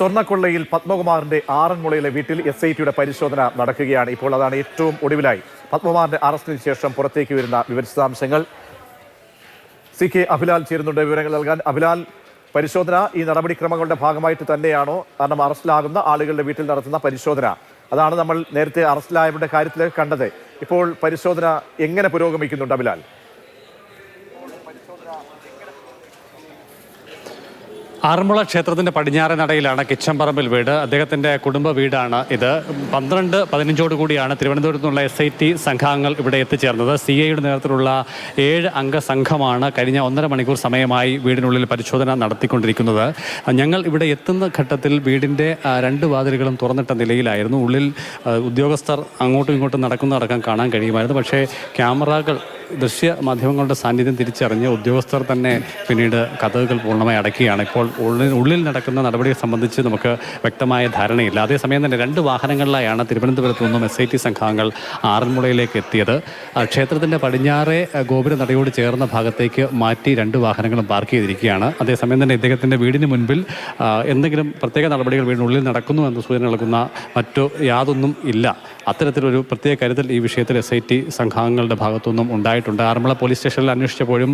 സ്വർണക്കൊള്ളയിൽ പത്മകുമാറിന്റെ ആറന്മുളയിലെ വീട്ടിൽ S I ടിയുടെ പരിശോധന നടക്കുകയാണ്. ഇപ്പോൾ അതാണ് ഏറ്റവും ഒടുവിലായി. പത്മകുമാറിന്റെ അറസ്റ്റിന് ശേഷം പുറത്തേക്ക് വരുന്ന വിവരവിശദാംശങ്ങൾ. സി കെ അഭിലാൽ ചേരുന്നുണ്ട് വിവരങ്ങൾ നൽകാൻ. അഭിലാൽ പരിശോധന ഈ നടപടിക്രമങ്ങളുടെ ഭാഗമായിട്ട് തന്നെയാണോ? കാരണം അറസ്റ്റിലാകുന്ന ആളുകളുടെ വീട്ടിൽ നടത്തുന്ന പരിശോധന. അതാണ് നമ്മൾ നേരത്തെ അറസ്റ്റിലായവരുടെ കാര്യത്തിൽ കണ്ടത്. ഇപ്പോൾ പരിശോധന എങ്ങനെ പുരോഗമിക്കുന്നുണ്ട് അഭിലാൽ? ആറന്മുള ക്ഷേത്രത്തിന്റെ പടിഞ്ഞാറൻ നടയിലാണ് കിച്ചമ്പറമ്പിൽ വീട്. അദ്ദേഹത്തിന്റെ കുടുംബ വീടാണ് ഇത്. പന്ത്രണ്ട് പതിനഞ്ചോട് കൂടിയാണ് തിരുവനന്തപുരത്ത് നിന്നുള്ള എസ് ഐ ടി സംഘാംഗങ്ങൾ ഇവിടെ എത്തിച്ചേർന്നത്. സി ഐയുടെ നേതൃത്വത്തിലുള്ള ഏഴ് അംഗ സംഘമാണ് കഴിഞ്ഞ ഒന്നര മണിക്കൂർ സമയമായി വീടിനുള്ളിൽ പരിശോധന നടത്തിക്കൊണ്ടിരിക്കുന്നത്. ഞങ്ങൾ ഇവിടെ എത്തുന്ന ഘട്ടത്തിൽ വീടിന്റെ രണ്ട് വാതിലുകളും തുറന്നിട്ട നിലയിലായിരുന്നു. ഉള്ളിൽ ഉദ്യോഗസ്ഥർ അങ്ങോട്ടും ഇങ്ങോട്ടും നടക്കുന്നതടക്കം കാണാൻ കഴിയുമായിരുന്നു. പക്ഷേ ക്യാമറകൾ ദൃശ്യ മാധ്യമങ്ങളുടെ സാന്നിധ്യം തിരിച്ചറിഞ്ഞ് ഉദ്യോഗസ്ഥർ തന്നെ പിന്നീട് കഥകൾ പൂർണമായി അടയ്ക്കുകയാണ്. ഇപ്പോൾ ഉള്ളിൽ ഉള്ളിൽ നടക്കുന്ന നടപടിയെ സംബന്ധിച്ച് നമുക്ക് വ്യക്തമായ ധാരണയില്ല. അതേസമയം തന്നെ രണ്ട് വാഹനങ്ങളിലായാണ് തിരുവനന്തപുരത്ത് നിന്നും എസ് ഐ ടി സംഘാംഗങ്ങൾ ആറന്മുളയിലേക്ക് എത്തിയത്. ക്ഷേത്രത്തിന്റെ പടിഞ്ഞാറെ ഗോപുര നടയോട് ചേർന്ന ഭാഗത്തേക്ക് മാറ്റി രണ്ട് വാഹനങ്ങളും പാർക്ക് ചെയ്തിരിക്കുകയാണ്. അതേസമയം തന്നെ ഇദ്ദേഹത്തിന്റെ വീടിന് മുൻപിൽ എന്തെങ്കിലും പ്രത്യേക നടപടികൾ വീടിനുള്ളിൽ നടക്കുന്നു എന്ന സൂചന നൽകുന്ന മറ്റു യാതൊന്നും ഇല്ല. അത്തരത്തിലൊരു പ്രത്യേക കരുതൽ ഈ വിഷയത്തിൽ എസ് ഐ ടി സംഘാംഗങ്ങളുടെ ഭാഗത്തുനിന്നും ഉണ്ടായിട്ടുണ്ട്. ആറന്മുള പോലീസ് സ്റ്റേഷനിൽ അന്വേഷിച്ചപ്പോഴും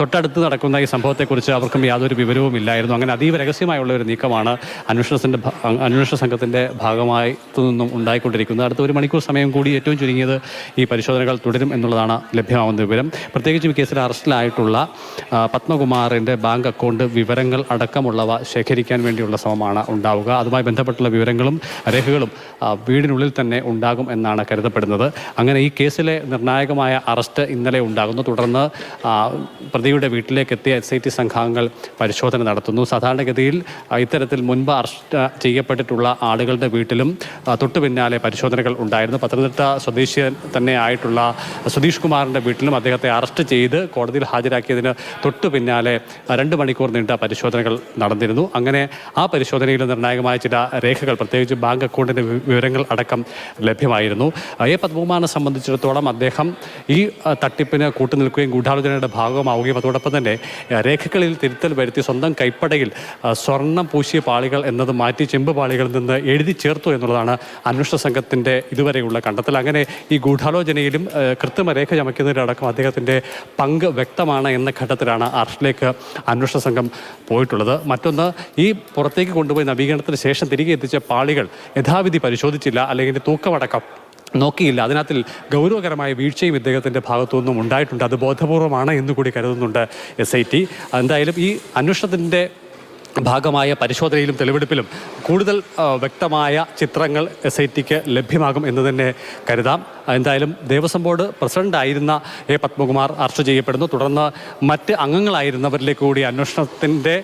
തൊട്ടടുത്ത് നടക്കുന്ന ഈ സംഭവത്തെക്കുറിച്ച് അവർക്കും യാതൊരു വിവരവും ഇല്ലായിരുന്നു. അങ്ങനെ അതീവ രഹസ്യമായുള്ള ഒരു നീക്കമാണ് അന്വേഷണത്തിന്റെ അന്വേഷണ സംഘത്തിന്റെ ഭാഗമായി നിന്നും ഉണ്ടായിക്കൊണ്ടിരിക്കുന്നത്. അടുത്ത ഒരു മണിക്കൂർ സമയം കൂടി ഏറ്റവും ചുരുങ്ങിയത് ഈ പരിശോധനകൾ തുടരും എന്നുള്ളതാണ് ലഭ്യമാവുന്ന വിവരം. പ്രത്യേകിച്ചും ഈ കേസിൽ അറസ്റ്റിലായിട്ടുള്ള പത്മകുമാറിന്റെ ബാങ്ക് അക്കൗണ്ട് വിവരങ്ങൾ അടക്കമുള്ളവ ശേഖരിക്കാൻ വേണ്ടിയുള്ള ശ്രമമാണ് ഉണ്ടാവുക. അതുമായി ബന്ധപ്പെട്ടുള്ള വിവരങ്ങളും രേഖകളും വീടിനുള്ളിൽ തന്നെ ഉണ്ടാകും എന്നാണ് കരുതപ്പെടുന്നത്. അങ്ങനെ ഈ കേസിലെ നിർണായകമായ അറസ്റ്റ് ഇന്നലെ ഉണ്ടാകുന്നു. തുടർന്ന് പ്രതിയുടെ വീട്ടിലേക്ക് എത്തിയ എസ് ഐ ടി സംഘാംഗങ്ങൾ പരിശോധന നടത്തുന്നു. സാധാരണഗതിയിൽ ഇത്തരത്തിൽ മുൻപ് അറസ്റ്റ് ചെയ്യപ്പെട്ടിട്ടുള്ള ആളുകളുടെ വീട്ടിലും തൊട്ടു പിന്നാലെ പരിശോധനകൾ ഉണ്ടായിരുന്നു. പത്തനംതിട്ട സ്വദേശി തന്നെ ആയിട്ടുള്ള സുധീഷ് കുമാറിന്റെ വീട്ടിലും അദ്ദേഹത്തെ അറസ്റ്റ് ചെയ്ത് കോടതിയിൽ ഹാജരാക്കിയതിന് തൊട്ടു പിന്നാലെ രണ്ട് മണിക്കൂർ നീണ്ട പരിശോധനകൾ നടന്നിരുന്നു. അങ്ങനെ ആ പരിശോധനയിൽ നിർണായകമായ ചില രേഖകൾ പ്രത്യേകിച്ച് ബാങ്ക് അക്കൗണ്ടിന്റെ വിവരങ്ങൾ അടക്കം ലഭ്യമായിരുന്നു. എ പത്മകുമാറിനെ സംബന്ധിച്ചിടത്തോളം അദ്ദേഹം ഈ തട്ടിപ്പിന് കൂട്ടുനിൽക്കുകയും ഗൂഢാലോചനയുടെ ഭാഗമാവുകയും അതോടൊപ്പം തന്നെ രേഖകളിൽ തിരുത്തൽ വരുത്തി സ്വന്തം കൈപ്പടയിൽ സ്വർണം പൂശിയ പാളികൾ എന്നത് മാറ്റി ചെമ്പ് പാളികളിൽ നിന്ന് എഴുതി ചേർത്തു എന്നുള്ളതാണ് അന്വേഷണ സംഘത്തിന്റെ ഇതുവരെയുള്ള കണ്ടെത്തൽ. അങ്ങനെ ഈ ഗൂഢാലോചനയിലും കൃത്രിമ രേഖ ചമയ്ക്കുന്നതിലടക്കം അദ്ദേഹത്തിന്റെ പങ്ക് വ്യക്തമാണ് എന്ന ഘട്ടത്തിലാണ് അറസ്റ്റിലേക്ക് അന്വേഷണ സംഘം പോയിട്ടുള്ളത്. മറ്റൊന്ന് ഈ പുറത്തേക്ക് കൊണ്ടുപോയി നവീകരണത്തിന് ശേഷം തിരികെ എത്തിച്ച പാളികൾ യഥാവിധി പരിശോധിച്ചില്ല അല്ലെങ്കിൽ തൂക്കമടക്കം നോക്കിയില്ല. അതിനകത്തിൽ ഗൗരവകരമായ വീഴ്ചയും ഇദ്ദേഹത്തിന്റെ ഭാഗത്തുനിന്നും ഉണ്ടായിട്ടുണ്ട്. അത് ബോധപൂർവമാണ് എന്ന് കൂടി കരുതുന്നുണ്ട് എസ് ഐ ടി എന്തായാലും ഈ അന്വേഷണത്തിന്റെ ഭാഗമായ പരിശോധനയിലും തെളിവെടുപ്പിലും കൂടുതൽ വ്യക്തമായ ചിത്രങ്ങൾ എസ് ഐ ടിക്ക് ലഭ്യമാകും എന്ന് തന്നെ കരുതാം. എന്തായാലും ദേവസ്വം ബോർഡ് പ്രസിഡന്റായിരുന്ന എ പത്മകുമാർ അറസ്റ്റ് ചെയ്യപ്പെടുന്നു. തുടർന്ന് മറ്റ് അംഗങ്ങളായിരുന്നവരിലേക്ക് കൂടി അന്വേഷണത്തിന്റെ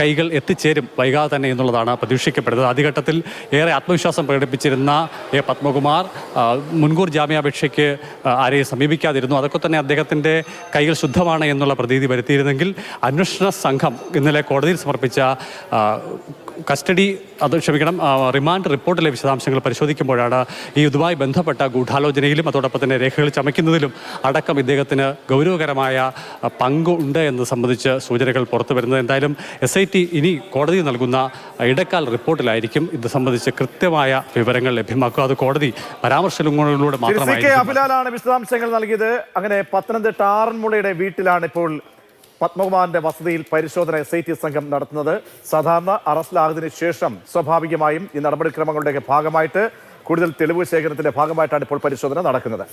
കൈകൾ എത്തിച്ചേരും വൈകാതെ തന്നെ എന്നുള്ളതാണ് പ്രതീക്ഷിക്കപ്പെടുന്നത്. ആദ്യഘട്ടത്തിൽ ഏറെ ആത്മവിശ്വാസം പ്രകടിപ്പിച്ചിരുന്ന എ പത്മകുമാർ മുൻകൂർ ജാമ്യാപേക്ഷയ്ക്ക് ആരെയും സമീപിക്കാതിരുന്നു. അതൊക്കെ തന്നെ അദ്ദേഹത്തിന്റെ കൈകൾ ശുദ്ധമാണ് എന്നുള്ള പ്രതീതി വരുത്തിയിരുന്നെങ്കിൽ അന്വേഷണ സംഘം ഇന്നലെ കോടതിയിൽ സമർപ്പിച്ച കസ്റ്റഡി അത് ക്ഷമിക്കണം റിമാൻഡ് റിപ്പോർട്ടിലെ വിശദാംശങ്ങൾ പരിശോധിക്കുമ്പോഴാണ് ഈ ഇതുമായി ബന്ധപ്പെട്ട ഗൂഢാലോചനയിലും അതോടൊപ്പം തന്നെ രേഖകൾ ചമയ്ക്കുന്നതിലും അടക്കം ഇദ്ദേഹത്തിന് ഗൗരവകരമായ പങ്കുണ്ട് എന്ന് സംബന്ധിച്ച് സൂചനകൾ പുറത്തു വരുന്നത്. എന്തായാലും എസ് ഐ ടി ഇനി കോടതി നൽകുന്ന ഇടക്കാൽ റിപ്പോർട്ടിലായിരിക്കും. ഇത് സംബന്ധിച്ച് കൃത്യമായ വിവരങ്ങൾ ലഭ്യമാക്കുക. അത് കോടതി പരാമർശങ്ങളിലൂടെ മാത്രമാണ് വിശദാംശങ്ങൾ നൽകിയത്. അങ്ങനെ പത്തനംതിട്ട ആറന്മുളയുടെ വീട്ടിലാണ് ഇപ്പോൾ പത്മകുമാറിന്റെ വസതിയിൽ പരിശോധന എസ് ഐ ടി സംഘം നടത്തുന്നത്. സാധാരണ അറസ്റ്റിലായതിനു ശേഷം സ്വാഭാവികമായും ഈ നടപടിക്രമങ്ങളുടെയൊക്കെ ഭാഗമായിട്ട് കൂടുതൽ തെളിവ് ശേഖരണത്തിന്റെ ഭാഗമായിട്ടാണ് ഇപ്പോൾ പരിശോധന നടക്കുന്നത്.